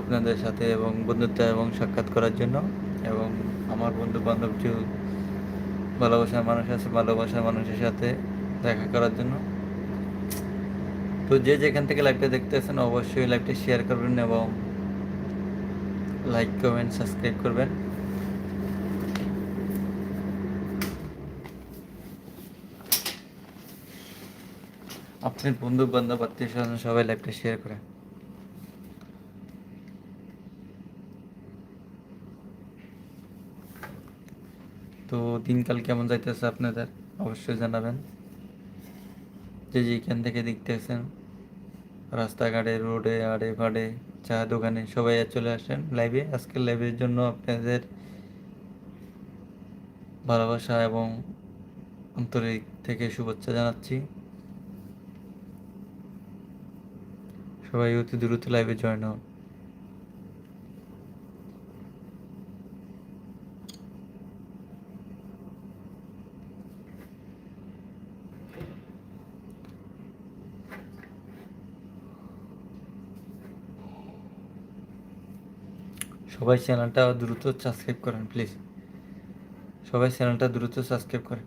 আপনাদের সাথে এবং বন্ধুত্ব এবং সাক্ষাৎ করার জন্য। এবং আমার বন্ধু বান্ধব যে ভালোবাসার মানুষ আছে, ভালোবাসার মানুষের সাথে দেখা করার জন্য। তো যে যেখান থেকে লাইভটা দেখতেছেন, অবশ্যই লাইভটা শেয়ার করবেন এবং লাইক কমেন্ট সাবস্ক্রাইব করবেন। আপনার বন্ধু বান্ধব আত্মীয় স্বজন সবাই লাইভটা শেয়ার করেন। তো দিনকাল কেমন যাইতেছে আপনাদের? অবশ্যই জানাবেন। যে যেখান থেকে দেখতেছেন, রাস্তাঘাটে, রোডে, আড়ে ফাড়ে, চা দোকানে সবাই চলে আসেন লাইভে আজকের লাইভের জন্য আপনাদের ভালোবাসা এবং আন্তরিক থেকে শুভেচ্ছা জানাচ্ছি। সবাই অতি দ্রুত লাইভে জয়েন হন সবাই চ্যানেলটা দ্রুত সাবস্ক্রাইব করেন প্লিজ সবাই চ্যানেলটা দ্রুত সাবস্ক্রাইব করেন।